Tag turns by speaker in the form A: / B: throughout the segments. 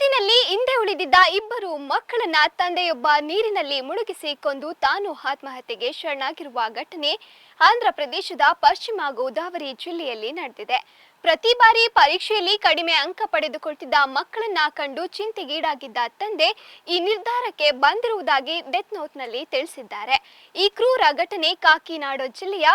A: ಓದಿನಲ್ಲಿ ಹಿಂದೆ ಉಳಿದಿದ್ದ ಇಬ್ಬರು ಮಕ್ಕಳನ್ನ ತಂದೆಯೊಬ್ಬ ನೀರಿನಲ್ಲಿ ಮುಳುಗಿಸಿ ಕೊಂದು ತಾನು ಆತ್ಮಹತ್ಯೆಗೆ ಶರಣಾಗಿರುವ ಘಟನೆ ಆಂಧ್ರ ಪ್ರದೇಶದ ಪಶ್ಚಿಮ ಗೋದಾವರಿ ಜಿಲ್ಲೆಯಲ್ಲಿ ನಡೆದಿದೆ. ಪ್ರತಿ ಬಾರಿ ಪರೀಕ್ಷೆಯಲ್ಲಿ ಕಡಿಮೆ ಅಂಕ ಪಡೆದುಕೊಳ್ತಿದ್ದ ಮಕ್ಕಳನ್ನ ಕಂಡು ಚಿಂತೆಗೀಡಾಗಿದ್ದ ತಂದೆ ಈ ನಿರ್ಧಾರಕ್ಕೆ ಬಂದಿರುವುದಾಗಿ ಡೆತ್ ನೋಟ್ನಲ್ಲಿ ತಿಳಿಸಿದ್ದಾರೆ. ಈ ಕ್ರೂರ ಘಟನೆ ಕಾಕಿನಾಡ ಜಿಲ್ಲೆಯ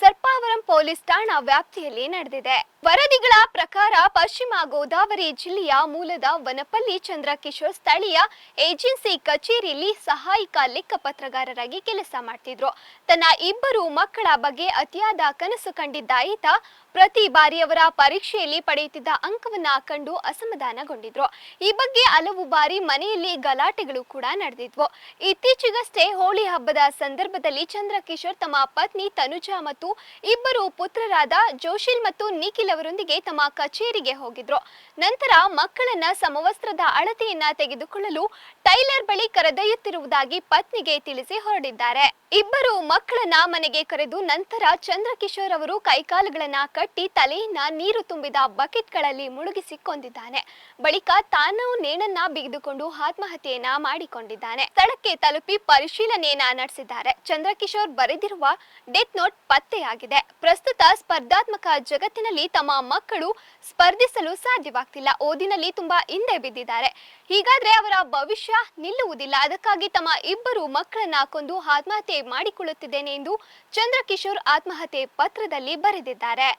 A: ಸರ್ಪಾವರಂ ಪೊಲೀಸ್ ಠಾಣಾ ವ್ಯಾಪ್ತಿಯಲ್ಲಿ ನಡೆದಿದೆ. ವರದಿಗಳ ಪ್ರಕಾರ ಪಶ್ಚಿಮ ಗೋದಾವರಿ ಜಿಲ್ಲೆಯ ಮೂಲದ ವನಪಲ್ಲಿ ಚಂದ್ರಕಿಶೋರ್ ಸ್ಥಳೀಯ ಏಜೆನ್ಸಿ ಕಚೇರಿಯಲ್ಲಿ ಸಹಾಯಕ ಲೆಕ್ಕಪತ್ರಗಾರರಾಗಿ ಕೆಲಸ ಮಾಡ್ತಿದ್ರು. ತನ್ನ ಇಬ್ಬರು ಮಕ್ಕಳ ಬಗ್ಗೆ ಅತಿಯಾದ ಕನಸು ಕಂಡಿದ್ದ ಈತ ಪ್ರತಿ ಬಾರಿ ಅವರ ಪರೀಕ್ಷೆಯಲ್ಲಿ ಪಡೆಯುತ್ತಿದ್ದ ಅಂಕವನ್ನ ಕಂಡು ಅಸಮಾಧಾನಗೊಂಡಿದ್ರು. ಈ ಬಗ್ಗೆ ಹಲವು ಬಾರಿ ಮನೆಯಲ್ಲಿ ಗಲಾಟೆಗಳು ಕೂಡ ನಡೆದಿದ್ವು. ಇತ್ತೀಚೆಗಷ್ಟೇ ಹೋಳಿ ಹಬ್ಬದ ಸಂದರ್ಭದಲ್ಲಿ ಚಂದ್ರಕಿಶೋರ್ ತಮ್ಮ ಪತ್ನಿ ತನುಜಾ ಮತ್ತು ಇಬ್ಬರು ಪುತ್ರರಾದ ಜೋಶಿಲ್ ಮತ್ತು ನಿಖಿಲ್ ಅವರೊಂದಿಗೆ ತಮ್ಮ ಕಚೇರಿಗೆ ಹೋಗಿದ್ರು. ನಂತರ ಮಕ್ಕಳನ್ನ ಸಮವಸ್ತ್ರದ ಅಳತೆಯನ್ನ ತೆಗೆದುಕೊಳ್ಳಲು ಟೈಲರ್ ಬಳಿ ಕರೆದೊಯ್ಯುತ್ತಿರುವುದಾಗಿ ಪತ್ನಿಗೆ ತಿಳಿಸಿ ಹೊರಡಿದ್ದಾರೆ. ಇಬ್ಬರು ಮಕ್ಕಳನ್ನ ಮನೆಗೆ ಕರೆದು ನಂತರ ಚಂದ್ರಕಿಶೋರ್ ಅವರು ಕೈಕಾಲುಗಳನ್ನ ಕಟ್ಟಿ ತಲೆಯನ್ನ ನೀರು ತುಂಬಿದ ಬಕೆಟ್ಗಳಲ್ಲಿ ಮುಳುಗಿಸಿ ಕೊಂದಿದ್ದಾನೆ ಬಳಿಕ ತಾನು ನೇಣನ್ನ ಬಿಗಿದುಕೊಂಡು ಆತ್ಮಹತ್ಯೆಯನ್ನ ಮಾಡಿಕೊಂಡಿದ್ದಾನೆ. ಸ್ಥಳಕ್ಕೆ ತಲುಪಿ ಪರಿಶೀಲನೆಯನ್ನ ನಡೆಸಿದ್ದಾರೆ. ಚಂದ್ರಕಿಶೋರ್ ಬರೆದಿರುವ ಡೆತ್ ನೋಟ್ ಪತ್ತೆಯಾಗಿದೆ ಪ್ರಸ್ತುತ ಸ್ಪರ್ಧಾತ್ಮಕ ಜಗತ್ತಿನಲ್ಲಿ ತಮ್ಮ ಮಕ್ಕಳು ಸ್ಪರ್ಧಿಸಲು ಸಾಧ್ಯವಾಗ್ತಿಲ್ಲ. ಓದಿನಲ್ಲಿ ತುಂಬಾ ಹಿಂದೆ ಬಿದ್ದಿದ್ದಾರೆ. ಹೀಗಾದ್ರೆ ಅವರ ಭವಿಷ್ಯ ನಿಲ್ಲುವುದಿಲ್ಲ. ಅದಕ್ಕಾಗಿ ತಮ್ಮ ಇಬ್ಬರು ಮಕ್ಕಳನ್ನ ಕೊಂದು ಆತ್ಮಹತ್ಯೆ ಮಾಡಿಕೊಳ್ಳುತ್ತಿದ್ದೇನೆ ಎಂದು ಚಂದ್ರಕಿಶೋರ್ ಆತ್ಮಹತ್ಯೆ ಪತ್ರದಲ್ಲಿ ಬರೆದಿದ್ದಾರೆ.